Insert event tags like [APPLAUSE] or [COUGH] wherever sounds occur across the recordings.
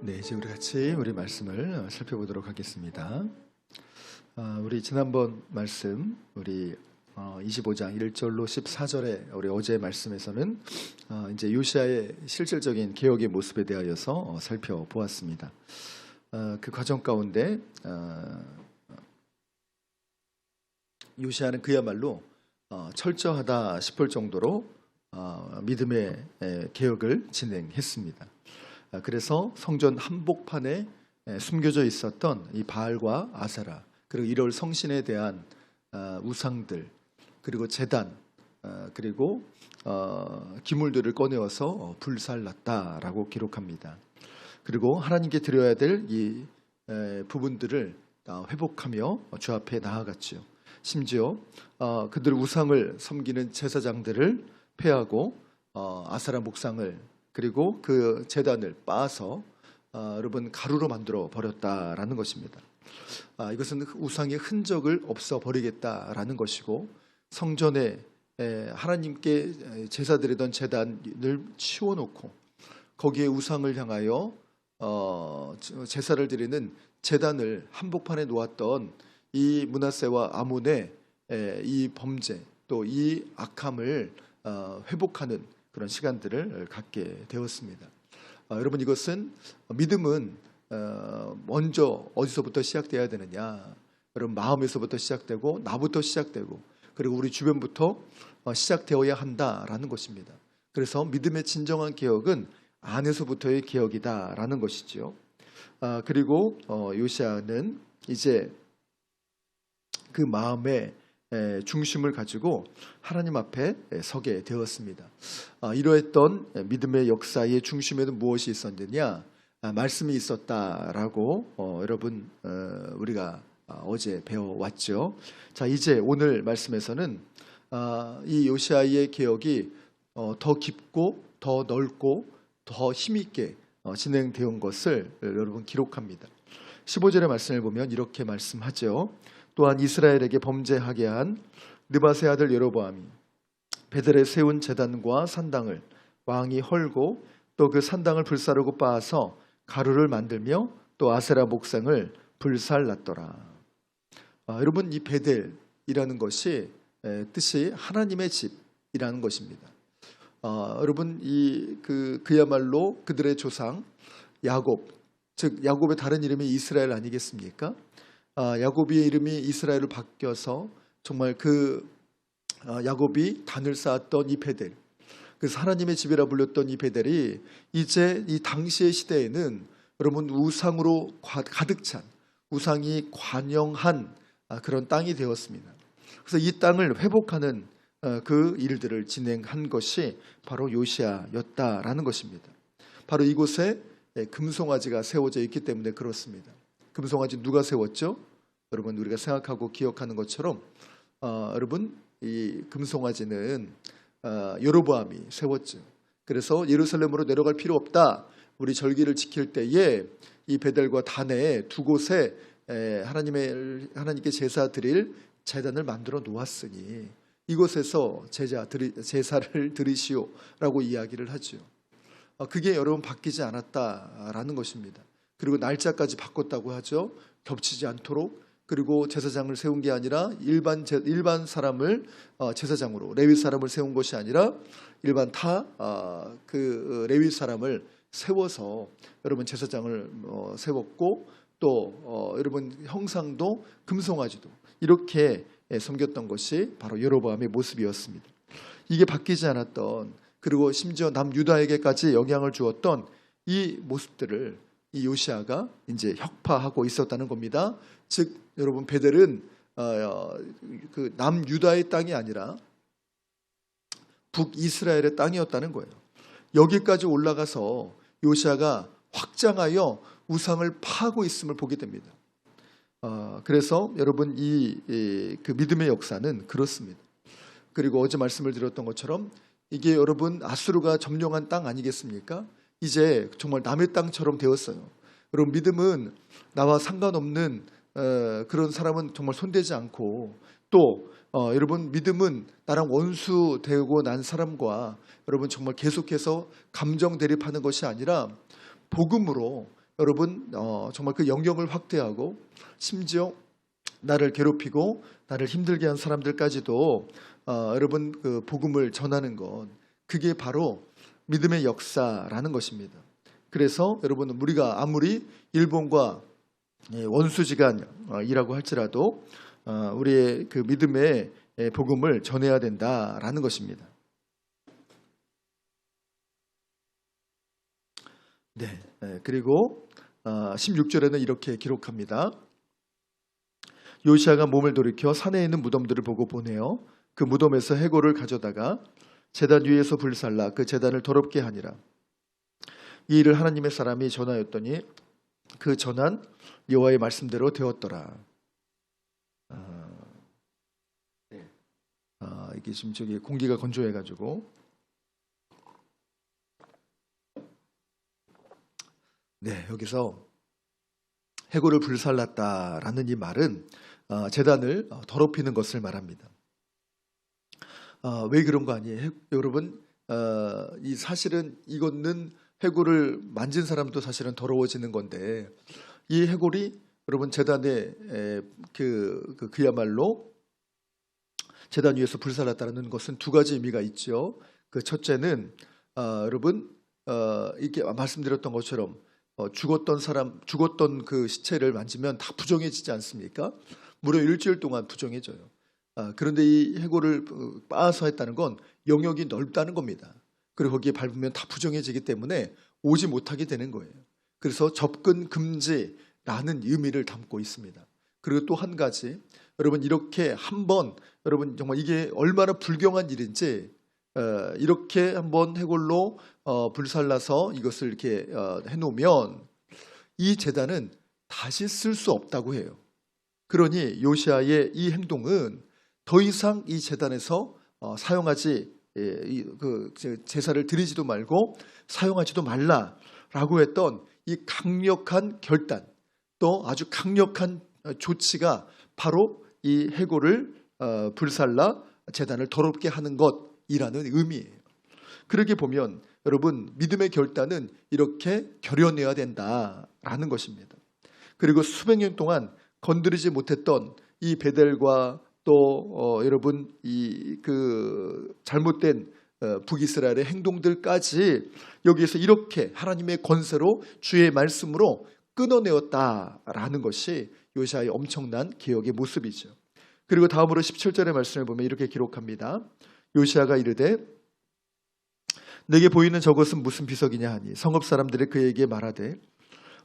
네, 이제 우리 같이 우리 말씀을 어, 살펴보도록 하겠습니다. 아, 우리 지난번 말씀 우리 어, 25장 1절로 14절에 우리 어제 말씀에서는 어, 이제 요시아의 실질적인 개혁의 모습에 대하여서 어, 살펴보았습니다. 어, 그 과정 가운데 어, 요시아는 그야말로 어, 철저하다 싶을 정도로 어, 믿음의 에, 개혁을 진행했습니다. 아, 그래서 성전 한복판에 에, 숨겨져 있었던 이 바알과 아사라 그리고 이럴 성신에 대한 아, 우상들 그리고 제단 아, 그리고 어, 기물들을 꺼내어서 어, 불살랐다라고 기록합니다. 그리고 하나님께 드려야 될 이 부분들을 아, 회복하며 주 앞에 나아갔죠. 심지어 어, 그들 우상을 섬기는 제사장들을 폐하고 어, 아사라 목상을 그리고 그 재단을 빻아서 아, 여러분 가루로 만들어 버렸다라는 것입니다. 아, 이것은 우상의 흔적을 없어 버리겠다라는 것이고 성전에 에, 하나님께 제사 드리던 재단을 치워놓고 거기에 우상을 향하여 어, 제사를 드리는 재단을 한복판에 놓았던 이 문하세와 아몬의 에, 이 범죄 또 이 악함을 어, 회복하는 그런 시간들을 갖게 되었습니다. 어, 여러분 이것은 믿음은 어, 먼저 어디서부터 시작돼야 되느냐? 여러분 마음에서부터 시작되고 나부터 시작되고 그리고 우리 주변부터 어, 시작되어야 한다라는 것입니다. 그래서 믿음의 진정한 개혁은 안에서부터의 개혁이다라는 것이지요. 아, 그리고 어, 요시아는 이제 그 마음의 에, 중심을 가지고 하나님 앞에 에, 서게 되었습니다. 아, 이러했던 믿음의 역사의 중심에는 무엇이 있었느냐? 아, 말씀이 있었다라고 어, 여러분 어, 우리가 아, 어제 배워왔죠. 자 이제 오늘 말씀에서는 아, 이 요시아의 개혁이 어, 더 깊고 더 넓고 더 힘있게 어, 진행되온 것을 여러분 기록합니다. 15절의 말씀을 보면 이렇게 말씀하죠. 또한 이스라엘에게 범죄하게 한 느바세 아들 여로보암이 베델에 세운 제단과 산당을 왕이 헐고 또 그 산당을 불사르고 빻아서 가루를 만들며 또 아세라 목상을 불살랐더라. 아, 여러분 이 베델이라는 것이 에, 뜻이 하나님의 집이라는 것입니다. 아, 여러분 이 그 그야말로 그들의 조상 야곱 즉 야곱의 다른 이름이 이스라엘 아니겠습니까? 아, 야곱의 이름이 이스라엘로 바뀌어서 정말 그 아, 야곱이 단을 쌓았던 이 베델, 그 하나님의 집이라 불렸던 이 베델이 이제 이 당시의 시대에는 여러분 우상으로 과- 가득 찬 우상이 관영한 아, 그런 땅이 되었습니다. 그래서 이 땅을 회복하는 어, 그 일들을 진행한 것이 바로 요시아였다라는 것입니다. 바로 이곳에 예, 금송아지가 세워져 있기 때문에 그렇습니다. 금송아지 누가 세웠죠? 여러분 우리가 생각하고 기억하는 것처럼 어, 여러분 이 금송아지는 어, 여로보암이 세웠죠. 그래서 예루살렘으로 내려갈 필요 없다. 우리 절기를 지킬 때에 이 베델과 단에 두 곳에 에, 하나님의 하나님께 제사 드릴 제단을 만들어 놓았으니 이곳에서 제자 드리, 제사를 드리시오라고 이야기를 하죠. 어, 그게 여러분 바뀌지 않았다라는 것입니다. 그리고 날짜까지 바꿨다고 하죠. 겹치지 않도록 그리고 제사장을 세운 게 아니라 일반 제, 일반 사람을 어, 제사장으로 레위 사람을 세운 것이 아니라 일반 타그 레위 사람을 세워서 여러분 제사장을 어, 세웠고 또 어, 여러분 형상도 금송아지도 이렇게 예, 섬겼던 것이 바로 여로보암의 모습이었습니다. 이게 바뀌지 않았던 그리고 심지어 남유다에게까지 영향을 주었던 이 모습들을 이 요시아가 이제 혁파하고 있었다는 겁니다. 즉 여러분 베델은 어, 그 남유다의 땅이 아니라 북이스라엘의 땅이었다는 거예요. 여기까지 올라가서 요시아가 확장하여 우상을 파고 있음을 보게 됩니다. 어, 그래서 여러분 이그 믿음의 역사는 그렇습니다. 그리고 어제 말씀을 드렸던 것처럼 이게 여러분 아수르가 점령한 땅 아니겠습니까? 이제 정말 남의 땅처럼 되었어요. 여러분 믿음은 나와 상관없는 어, 그런 사람은 정말 손대지 않고 또 어, 여러분 믿음은 나랑 원수 되고 난 사람과 여러분 정말 계속해서 감정 대립하는 것이 아니라 복음으로 여러분 어, 정말 그 영역을 확대하고 심지어 나를 괴롭히고 나를 힘들게 한 사람들까지도 어, 여러분 그 복음을 전하는 것 그게 바로 믿음의 역사라는 것입니다. 그래서 여러분 우리가 아무리 일본과 예, 원수지간이라고 할지라도 어, 우리의 그 믿음의 예, 복음을 전해야 된다라는 것입니다. 네, 예, 그리고 16절에는 이렇게 기록합니다. 요시아가 몸을 돌이켜 산에 있는 무덤들을 보고 보내어 그 무덤에서 해골을 가져다가 제단 위에서 불살라 그 제단을 더럽게 하니라. 이 일을 하나님의 사람이 전하였더니 그 전한 여호와의 말씀대로 되었더라. 아, 네. 아, 이게 지금 저기 공기가 건조해가지고 네 여기서 해골을 불살랐다라는 이 말은 어, 재단을 어, 더럽히는 것을 말합니다. 어, 왜 그런 거 아니에요, 해- 여러분? 어, 이 사실은 이거는 해골을 만진 사람도 사실은 더러워지는 건데 이 해골이 여러분 재단에 에, 그, 그 그야말로 재단 위에서 불살랐다는 것은 두 가지 의미가 있죠. 그 첫째는 어, 여러분 어, 이렇게 말씀드렸던 것처럼 어, 죽었던 사람 죽었던 그 시체를 만지면 다 부정해지지 않습니까? 무려 일주일 동안 부정해져요. 아, 그런데 이 해골을 어, 빻아서 했다는 건 영역이 넓다는 겁니다. 그리고 거기에 밟으면 다 부정해지기 때문에 오지 못하게 되는 거예요. 그래서 접근 금지라는 의미를 담고 있습니다. 그리고 또 한 가지 여러분 이렇게 한번 여러분 정말 이게 얼마나 불경한 일인지 어, 이렇게 한번 해골로 어, 불살라서 이것을 이렇게 어, 해놓으면 이 재단은 다시 쓸 수 없다고 해요. 그러니 요시아의 이 행동은 더 이상 이 재단에서 어, 사용하지 예, 이, 그 제- 제사를 드리지도 말고 사용하지도 말라라고 했던 이 강력한 결단 또 아주 강력한 어, 조치가 바로 이 해골을 어, 불살라 재단을 더럽게 하는 것이라는 의미예요. 그러게 보면 여러분 믿음의 결단은 이렇게 결연해야 된다라는 것입니다. 그리고 수백 년 동안 건드리지 못했던 이 베델과 또 어, 여러분 이 그 잘못된 어, 북이스라엘의 행동들까지 여기에서 이렇게 하나님의 권세로 주의 말씀으로 끊어내었다라는 것이 요시아의 엄청난 개혁의 모습이죠. 그리고 다음으로 17절의 말씀을 보면 이렇게 기록합니다. 요시아가 이르되 내게 보이는 저것은 무슨 비석이냐 하니 성읍 사람들이 그에게 말하되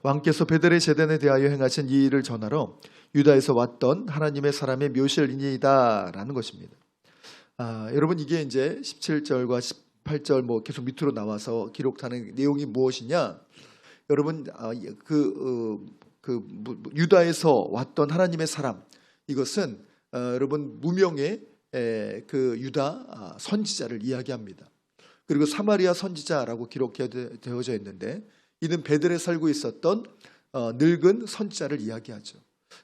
왕께서 베델의 제단에 대하여 행하신 이 일을 전하러 유다에서 왔던 하나님의 사람의 묘실이니이다라는 것입니다. 아, 여러분 이게 이제 17절과 18절 뭐 계속 밑으로 나와서 기록하는 내용이 무엇이냐? 여러분 아, 그, 어, 그 유다에서 왔던 하나님의 사람 이것은 어, 여러분 무명의 에, 그 유다 아, 선지자를 이야기합니다. 그리고 사마리아 선지자라고 기록되어져 있는데 이는 베델에 살고 있었던 어, 늙은 선지자를 이야기하죠.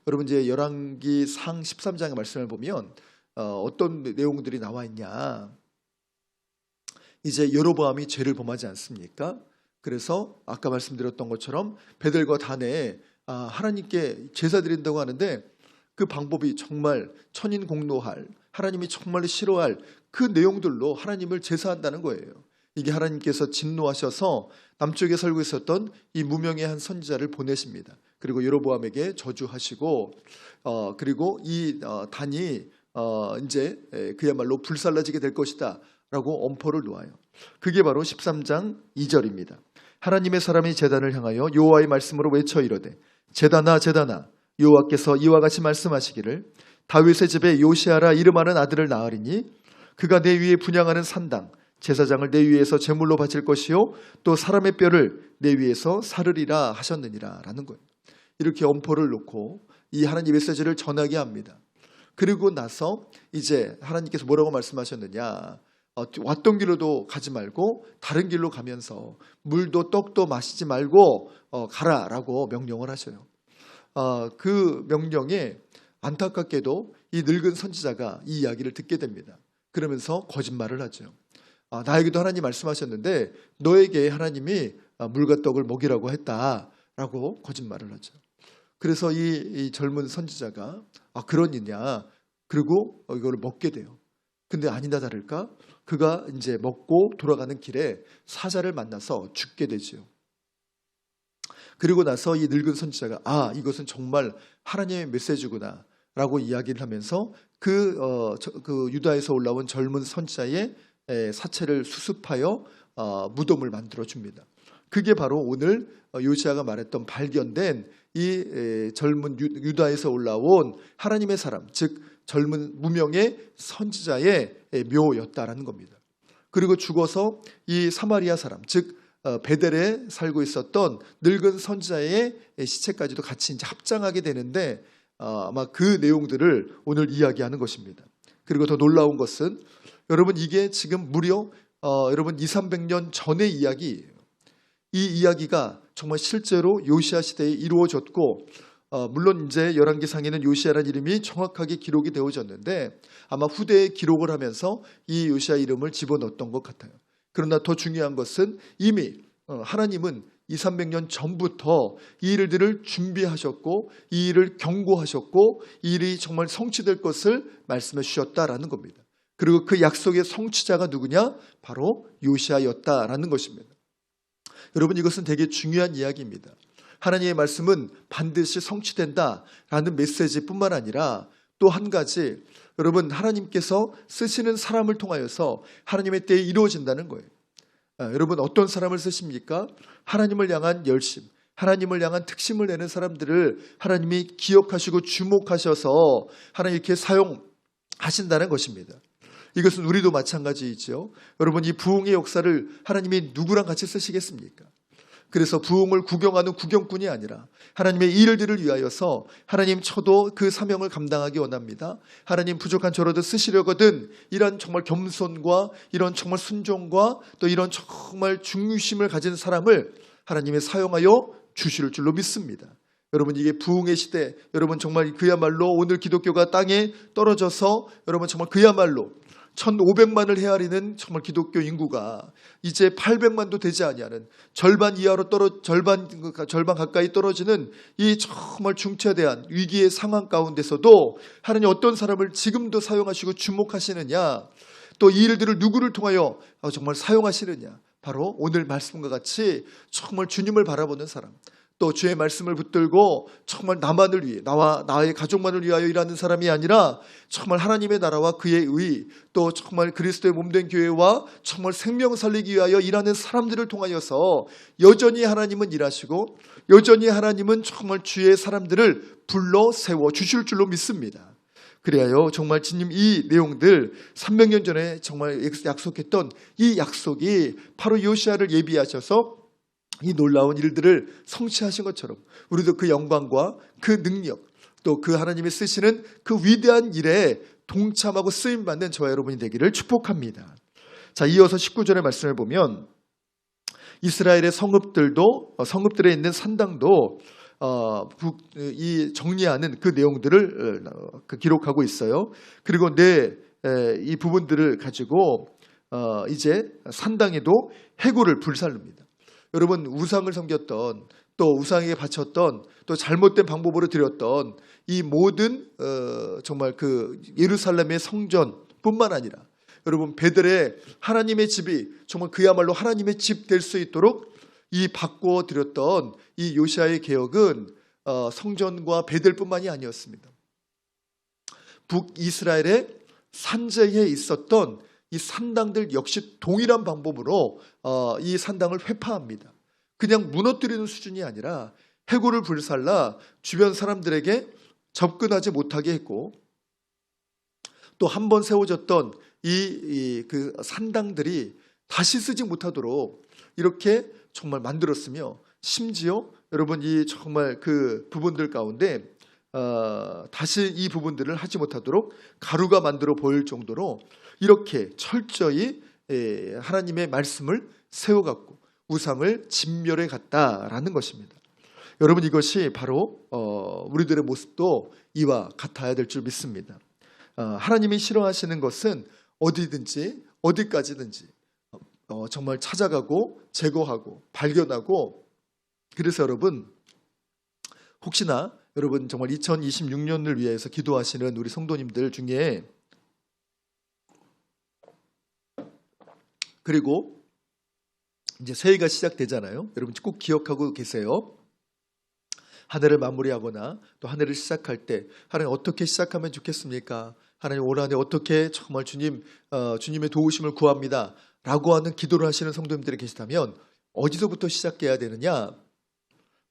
여러분 이제 열왕기 상 13장의 말씀을 보면 어, 어떤 내용들이 나와 있냐? 이제 여로보암이 죄를 범하지 않습니까? 그래서 아까 말씀드렸던 것처럼 베델과 단에 아, 하나님께 제사 드린다고 하는데 그 방법이 정말 천인 공노할 하나님이 정말 싫어할 그 내용들로 하나님을 제사한다는 거예요. 이게 하나님께서 진노하셔서 남쪽에 살고 있었던 이 무명의 한 선지자를 보내십니다. 그리고 여로보암에게 저주하시고 어, 그리고 이 어, 단이 어, 이제 에, 그야말로 불살라지게 될 것이다라고 엄포를 놓아요. 그게 바로 13장 2절입니다. 하나님의 사람이 제단을 향하여 여호와의 말씀으로 외쳐 이르되 제단아 제단아 여호와께서 이와 같이 말씀하시기를 다윗의 집에 요시아라 이름하는 아들을 낳으리니 그가 내 위에 분양하는 산당 제사장을 내 위에서 제물로 바칠 것이요 또 사람의 뼈를 내 위에서 사르리라 하셨느니라라는 거예요. 이렇게 엄포를 놓고 이 하나님 메시지를 전하게 합니다. 그리고 나서 이제 하나님께서 뭐라고 말씀하셨느냐? 어, 왔던 길로도 가지 말고 다른 길로 가면서 물도 떡도 마시지 말고 어, 가라라고 명령을 하셔요. 어, 그 명령에 안타깝게도 이 늙은 선지자가 이 이야기를 듣게 됩니다. 그러면서 거짓말을 하죠. 아, 나에게도 하나님 말씀하셨는데 너에게 하나님이 아, 물과 떡을 먹이라고 했다라고 라고 거짓말을 하죠. 그래서 이, 이 젊은 선지자가 아 그런 이냐 그리고 어, 이걸 먹게 돼요. 근데 아니다 다를까 그가 이제 먹고 돌아가는 길에 사자를 만나서 죽게 되지요. 그리고 나서 이 늙은 선지자가 아 이것은 정말 하나님의 메시지구나라고 이야기를 하면서 그, 어, 저- 그 유다에서 올라온 젊은 선지자의 에, 사체를 수습하여 어, 무덤을 만들어 줍니다. 그게 바로 오늘 어, 요시아가 말했던 발견된 이 에, 젊은 유, 유다에서 올라온 하나님의 사람, 즉 젊은 무명의 선지자의 에, 묘였다라는 겁니다. 그리고 죽어서 이 사마리아 사람, 즉 어, 베델에 살고 있었던 늙은 선지자의 시체까지도 같이 이제 합장하게 되는데 어, 아마 그 내용들을 오늘 이야기하는 것입니다. 그리고 더 놀라운 것은 여러분 이게 지금 무려 어, 여러분 2, 300년 전의 이야기예요. 이 이야기가 정말 실제로 요시아 시대에 이루어졌고 어, 물론 이제 열왕기상에는 요시아라는 이름이 정확하게 기록이 되어졌는데 아마 후대에 기록을 하면서 이 요시아 이름을 집어넣었던 것 같아요. 그러나 더 중요한 것은 이미 어, 하나님은 2, 300년 전부터 이 일들을 준비하셨고 이 일을 경고하셨고 이 일이 정말 성취될 것을 말씀해 주셨다라는 겁니다. 그리고 그 약속의 성취자가 누구냐? 바로 요시아였다라는 것입니다. 여러분 이것은 되게 중요한 이야기입니다. 하나님의 말씀은 반드시 성취된다라는 메시지뿐만 아니라 또 한 가지 여러분 하나님께서 쓰시는 사람을 통하여서 하나님의 때에 이루어진다는 거예요. 아, 여러분 어떤 사람을 쓰십니까? 하나님을 향한 열심, 하나님을 향한 특심을 내는 사람들을 하나님이 기억하시고 주목하셔서 하나님 이렇게 사용하신다는 것입니다. 이것은 우리도 마찬가지이죠. 여러분 이 부흥의 역사를 하나님이 누구랑 같이 쓰시겠습니까? 그래서 부흥을 구경하는 구경꾼이 아니라 하나님의 일들을 위하여서 하나님 저도 그 사명을 감당하기 원합니다. 하나님 부족한 저로도 쓰시려거든 이런 정말 겸손과 이런 정말 순종과 또 이런 정말 중심을 가진 사람을 하나님이 사용하여 주실 줄로 믿습니다. 여러분 이게 부흥의 시대. 여러분 정말 그야말로 오늘 기독교가 땅에 떨어져서 여러분 정말 그야말로 1,500만을 헤아리는 정말 기독교 인구가 이제 800만도 되지 아니하는 절반 이하로 떨어 절반 절반 가까이 떨어지는 이 정말 중차대한 위기의 상황 가운데서도 하나님 어떤 사람을 지금도 사용하시고 주목하시느냐 또 이 일들을 누구를 통하여 어, 정말 사용하시느냐. 바로 오늘 말씀과 같이 정말 주님을 바라보는 사람 또 주의 말씀을 붙들고 정말 나만을 위해 나와 나의 가족만을 위하여 일하는 사람이 아니라 정말 하나님의 나라와 그의 의 또 정말 그리스도의 몸된 교회와 정말 생명 살리기 위하여 일하는 사람들을 통하여서 여전히 하나님은 일하시고 여전히 하나님은 정말 주의 사람들을 불러 세워 주실 줄로 믿습니다. 그래요. 정말 주님 이 내용들 300년 전에 정말 약속했던 이 약속이 바로 요시아를 예비하셔서 이 놀라운 일들을 성취하신 것처럼 우리도 그 영광과 그 능력 또 그 하나님이 쓰시는 그 위대한 일에 동참하고 쓰임 받는 저와 여러분이 되기를 축복합니다. 자, 이어서 19절의 말씀을 보면 이스라엘의 성읍들도 어, 성읍들에 있는 산당도 어, 북- 이 정리하는 그 내용들을 어, 그 기록하고 있어요. 그리고 내이 부분들을 가지고 어, 이제 산당에도 해골을 불살릅니다. 여러분 우상을 섬겼던 또 우상에게 바쳤던 또 잘못된 방법으로 드렸던 이 모든 어, 정말 그 예루살렘의 성전뿐만 아니라 여러분 베들의 하나님의 집이 정말 그야말로 하나님의 집 될 수 있도록 이 바꾸어 드렸던 이 요시아의 개혁은 어, 성전과 베들뿐만이 아니었습니다. 북이스라엘의 산재에 있었던 이 산당들 역시 동일한 방법으로 어, 이 산당을 회파합니다. 그냥 무너뜨리는 수준이 아니라 해골을 불살라 주변 사람들에게 접근하지 못하게 했고 또 한 번 세워졌던 이 그 산당들이 다시 쓰지 못하도록 이렇게 정말 만들었으며 심지어 여러분 이 정말 그 부분들 가운데 어, 다시 이 부분들을 하지 못하도록 가루가 만들어 보일 정도로 이렇게 철저히 에, 하나님의 말씀을 세워갖고 우상을 진멸해 갔다라는 것입니다. 여러분 이것이 바로 어, 우리들의 모습도 이와 같아야 될 줄 믿습니다. 어, 하나님이 싫어하시는 것은 어디든지 어디까지든지 어, 정말 찾아가고 제거하고 발견하고 그래서 여러분 혹시나 여러분 정말 2026년을 위해서 기도하시는 우리 성도님들 중에 그리고 이제 새해가 시작되잖아요. 여러분 꼭 기억하고 계세요. 한 해를 마무리하거나 또 한 해를 시작할 때 하나님 어떻게 시작하면 좋겠습니까? 하나님 올 한해 어떻게 정말 주님 어, 주님의 도우심을 구합니다라고 하는 기도를 하시는 성도님들이 계시다면 어디서부터 시작해야 되느냐?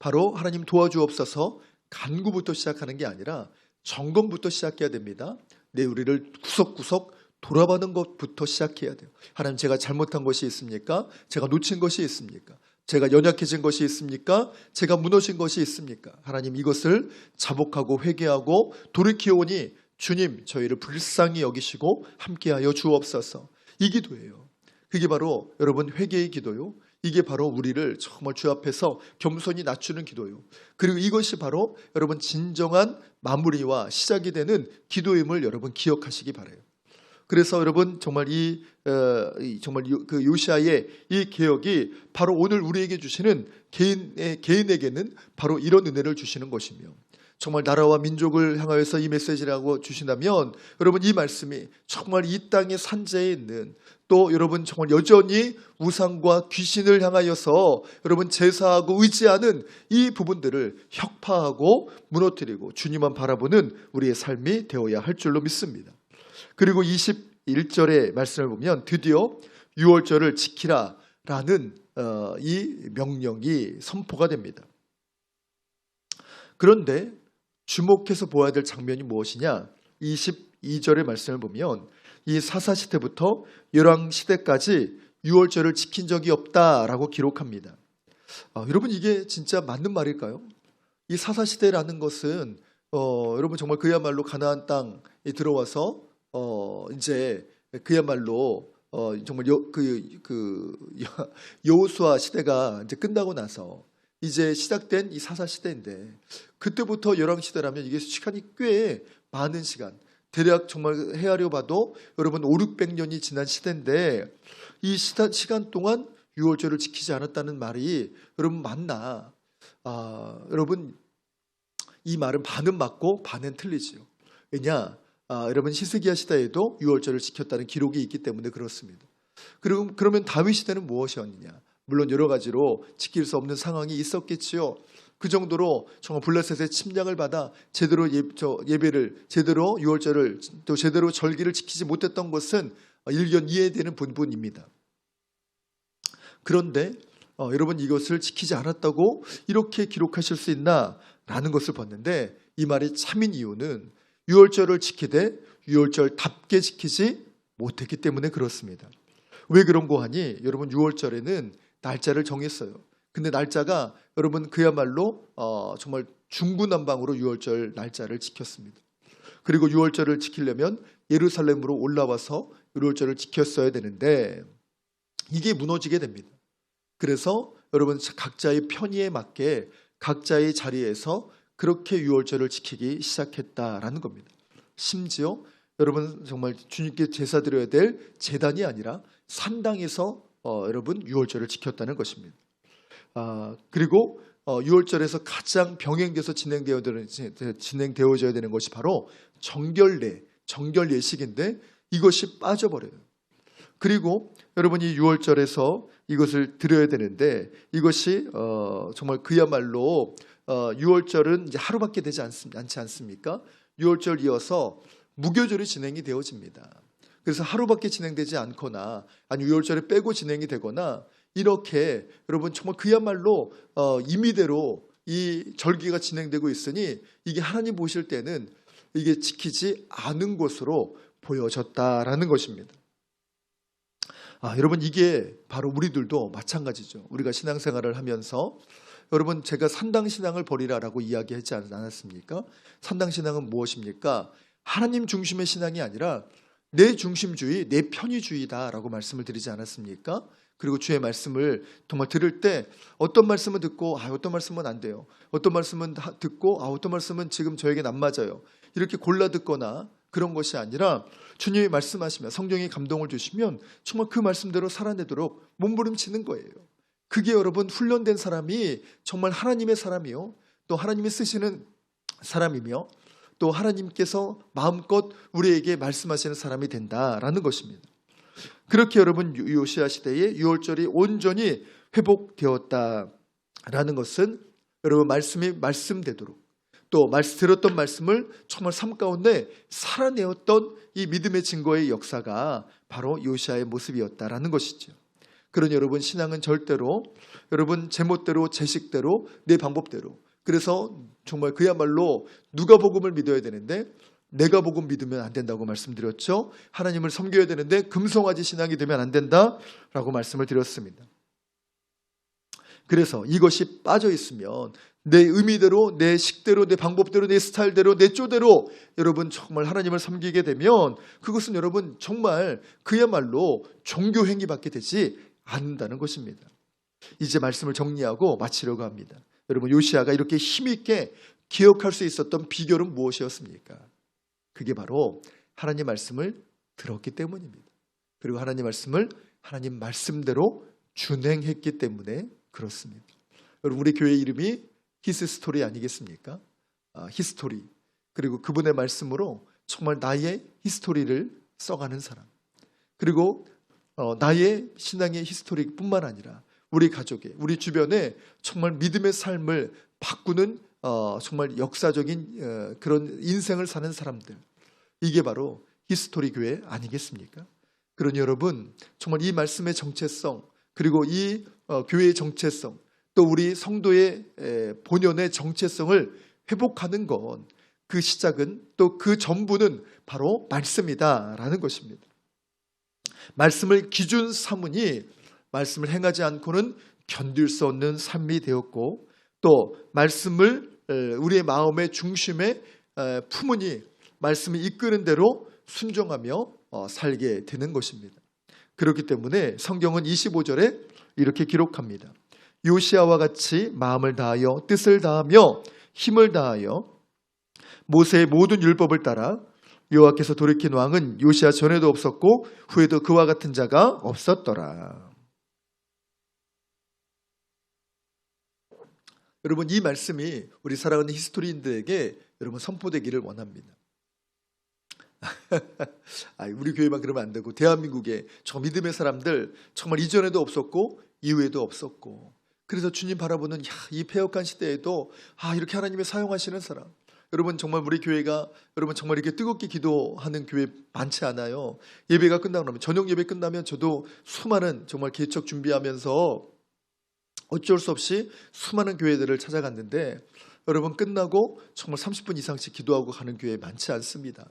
바로 하나님 도와주옵소서 간구부터 시작하는 게 아니라 점검부터 시작해야 됩니다. 내 우리를 구석구석 돌아보는 것부터 시작해야 돼요. 하나님 제가 잘못한 것이 있습니까? 제가 놓친 것이 있습니까? 제가 연약해진 것이 있습니까? 제가 무너진 것이 있습니까? 하나님 이것을 자복하고 회개하고 돌이키오니 주님 저희를 불쌍히 여기시고 함께하여 주옵소서. 이 기도예요. 그게 바로 여러분 회개의 기도요. 이게 바로 우리를 정말 주 앞에서 겸손히 낮추는 기도요. 그리고 이것이 바로 여러분 진정한 마무리와 시작이 되는 기도임을 여러분 기억하시기 바래요. 그래서 여러분 정말 이, 어, 이 정말 요, 그 요시아의 이 개혁이 바로 오늘 우리에게 주시는 개인의 개인에게는 바로 이런 은혜를 주시는 것이며 정말 나라와 민족을 향하여서 이 메시지라고 주신다면 여러분 이 말씀이 정말 이 땅의 산재에 있는 또 여러분 정말 여전히 우상과 귀신을 향하여서 여러분 제사하고 의지하는 이 부분들을 혁파하고 무너뜨리고 주님만 바라보는 우리의 삶이 되어야 할 줄로 믿습니다. 그리고 21절의 말씀을 보면 드디어 6월절을 지키라라는 어, 이 명령이 선포가 됩니다. 그런데 주목해서 보아야 될 장면이 무엇이냐? 22절의 말씀을 보면 이 사사 시대부터 열왕 시대까지 6월절을 지킨 적이 없다라고 기록합니다. 아, 여러분 이게 진짜 맞는 말일까요? 이 사사 시대라는 것은 어, 여러분 정말 그야말로 가나안 땅에 들어와서 어, 이제 그야말로 어, 정말 여, 그, 그 [LAUGHS] 여- 여호수아 시대가 이제 끝나고 나서 이제 시작된 이 사사 시대인데 그때부터 열왕 시대라면 이게 시간이 꽤 많은 시간 대략 정말 헤아려 봐도 여러분 5, 600년이 지난 시대인데 이 시다, 시간 동안 유월절을 지키지 않았다는 말이 여러분 맞나? 아, 여러분 이 말은 반은 맞고 반은 틀리지요. 왜냐? 아, 여러분 히스기야 시대에도 유월절을 지켰다는 기록이 있기 때문에 그렇습니다. 그리고 그러면 다윗 시대는 무엇이었느냐? 물론 여러 가지로 지킬 수 없는 상황이 있었겠지요. 그 정도로 정말 블레셋의 침략을 받아 제대로 예, 저 예배를 제대로 유월절을 또 제대로 절기를 지키지 못했던 것은 일견 이해되는 부분입니다. 그런데 어, 여러분 이것을 지키지 않았다고 이렇게 기록하실 수 있나라는 것을 봤는데 이 말이 참인 이유는 유월절을 지키되 유월절답게 지키지 못했기 때문에 그렇습니다. 왜 그런 거 하니 여러분 유월절에는 날짜를 정했어요. 근데 날짜가 여러분 그야말로 어, 정말 중구난방으로 유월절 날짜를 지켰습니다. 그리고 유월절을 지키려면 예루살렘으로 올라와서 유월절을 지켰어야 되는데 이게 무너지게 됩니다. 그래서 여러분 각자의 편의에 맞게 각자의 자리에서 그렇게 유월절을 지키기 시작했다라는 겁니다. 심지어 여러분 정말 주님께 제사 드려야 될 제단이 아니라 산당에서 어, 여러분 유월절을 지켰다는 것입니다. 아, 그리고 어, 6월절에서 가장 병행돼서 진행되어 진행되어져야 되는 것이 바로 정결례, 정결 예식인데 이것이 빠져버려요. 그리고 여러분이 6월절에서 이것을 드려야 되는데 이것이 어, 정말 그야말로 어, 6월절은 이제 하루밖에 되지 않, 않지 않습니까? 6월절 이어서 무교절이 진행이 되어집니다. 그래서 하루밖에 진행되지 않거나 아니 6월절에 빼고 진행이 되거나 이렇게 여러분 정말 그야말로 어, 임의대로 이 절기가 진행되고 있으니 이게 하나님 보실 때는 이게 지키지 않은 것으로 보여졌다라는 것입니다. 아, 여러분 이게 바로 우리들도 마찬가지죠. 우리가 신앙생활을 하면서 여러분 제가 산당 신앙을 버리라라고 이야기하지 않았습니까? 산당 신앙은 무엇입니까? 하나님 중심의 신앙이 아니라 내 중심주의, 내 편의주의다라고 말씀을 드리지 않았습니까? 그리고 주의 말씀을 정말 들을 때 어떤 말씀은 듣고 아 어떤 말씀은 안 돼요. 어떤 말씀은 하- 듣고 아 어떤 말씀은 지금 저에겐 안 맞아요. 이렇게 골라 듣거나 그런 것이 아니라 주님이 말씀하시면 성령이 감동을 주시면 정말 그 말씀대로 살아내도록 몸부림치는 거예요. 그게 여러분 훈련된 사람이 정말 하나님의 사람이요. 또 하나님이 쓰시는 사람이며 또 하나님께서 마음껏 우리에게 말씀하시는 사람이 된다라는 것입니다. 그렇게 여러분 요- 요시아 시대에 유월절이 온전히 회복되었다라는 것은 여러분 말씀이 말씀되도록 또 말씀 들었던 말씀을 정말 삶 가운데 살아내었던 이 믿음의 증거의 역사가 바로 요시아의 모습이었다라는 것이죠. 그런 여러분 신앙은 절대로 여러분 제멋대로 제식대로 내 방법대로 그래서 정말 그야말로 누가 복음을 믿어야 되는데 내가 복음 믿으면 안 된다고 말씀드렸죠. 하나님을 섬겨야 되는데 금송아지 신앙이 되면 안 된다라고 말씀을 드렸습니다. 그래서 이것이 빠져 있으면 내 의미대로 내 식대로 내 방법대로 내 스타일대로 내 쪼대로 여러분 정말 하나님을 섬기게 되면 그것은 여러분 정말 그야말로 종교 행위밖에 되지 않는다는 것입니다. 이제 말씀을 정리하고 마치려고 합니다. 여러분 요시아가 이렇게 힘있게 기억할 수 있었던 비결은 무엇이었습니까? 그게 바로 하나님 말씀을 들었기 때문입니다. 그리고 하나님 말씀을 하나님 말씀대로 준행했기 때문에 그렇습니다. 여러분 우리 교회 이름이 히스스토리 아니겠습니까? 아, 히스토리 그리고 그분의 말씀으로 정말 나의 히스토리를 써가는 사람 그리고 어, 나의 신앙의 히스토리뿐만 아니라 우리 가족의 우리 주변에 정말 믿음의 삶을 바꾸는 어, 정말 역사적인 어, 그런 인생을 사는 사람들 이게 바로 히스토리 교회 아니겠습니까? 그러니 여러분 정말 이 말씀의 정체성 그리고 이 어, 교회의 정체성 또 우리 성도의 에, 본연의 정체성을 회복하는 건 그 시작은 또 그 전부는 바로 말씀이다라는 것입니다. 말씀을 기준 삼으니 말씀을 행하지 않고는 견딜 수 없는 삶이 되었고 또 말씀을 에, 우리의 마음의 중심에 에, 품으니 말씀이 이끄는 대로 순종하며 어, 살게 되는 것입니다. 그렇기 때문에 성경은 25절에 이렇게 기록합니다. 요시아와 같이 마음을 다하여 뜻을 다하며 힘을 다하여 모세의 모든 율법을 따라 여호와께서 돌이킨 왕은 요시아 전에도 없었고 후에도 그와 같은 자가 없었더라. 여러분 이 말씀이 우리 사랑하는 히스토리인들에게 여러분 선포되기를 원합니다. [LAUGHS] 아, 우리 교회만 그러면 안 되고 대한민국에 저 믿음의 사람들 정말 이전에도 없었고 이후에도 없었고. 그래서 주님 바라보는 야, 이 폐역한 시대에도 아 이렇게 하나님의 사용하시는 사람. 여러분 정말 우리 교회가 여러분 정말 이렇게 뜨겁게 기도하는 교회 많지 않아요. 예배가 끝나고 나면 저녁 예배 끝나면 저도 수많은 정말 개척 준비하면서 어쩔 수 없이 수많은 교회들을 찾아갔는데 여러분 끝나고 정말 30분 이상씩 기도하고 가는 교회 많지 않습니다.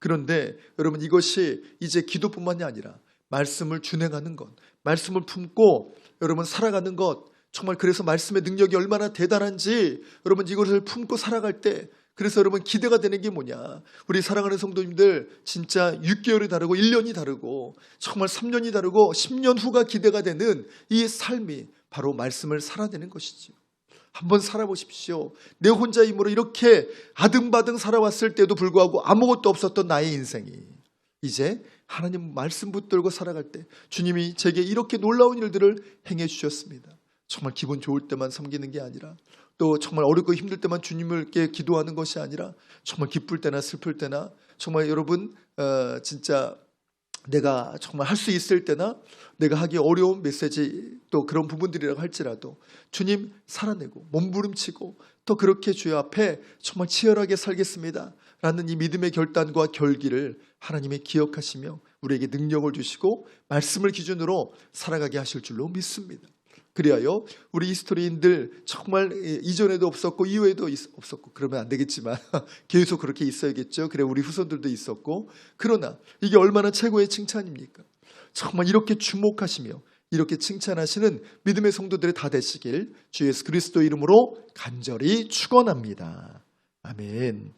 그런데 여러분 이것이 이제 기도뿐만이 아니라 말씀을 준행하는 것, 말씀을 품고 여러분 살아가는 것, 정말 그래서 말씀의 능력이 얼마나 대단한지 여러분 이것을 품고 살아갈 때 그래서 여러분 기대가 되는 게 뭐냐? 우리 사랑하는 성도님들 진짜 6개월이 다르고 1년이 다르고 정말 3년이 다르고 10년 후가 기대가 되는 이 삶이 바로 말씀을 살아내는 것이지요. 한번 살아보십시오. 내 혼자 힘으로 이렇게 아등바등 살아왔을 때도 불구하고 아무것도 없었던 나의 인생이 이제 하나님 말씀 붙들고 살아갈 때 주님이 제게 이렇게 놀라운 일들을 행해 주셨습니다. 정말 기분 좋을 때만 섬기는 게 아니라 또 정말 어렵고 힘들 때만 주님을께 기도하는 것이 아니라 정말 기쁠 때나 슬플 때나 정말 여러분 어, 진짜 내가 정말 할 수 있을 때나 내가 하기 어려운 메시지 또 그런 부분들이라고 할지라도 주님 살아내고 몸부림치고 또 그렇게 주여 앞에 정말 치열하게 살겠습니다. 라는 이 믿음의 결단과 결기를 하나님이 기억하시며 우리에게 능력을 주시고 말씀을 기준으로 살아가게 하실 줄로 믿습니다. 그리하여 우리 히스토리인들 정말 이전에도 없었고 이후에도 있- 없었고 그러면 안 되겠지만 [LAUGHS] 계속 그렇게 있어야겠죠. 그래 우리 후손들도 있었고 그러나 이게 얼마나 최고의 칭찬입니까? 정말 이렇게 주목하시며 이렇게 칭찬하시는 믿음의 성도들이 다 되시길 주 예수 그리스도 이름으로 간절히 축원합니다. 아멘.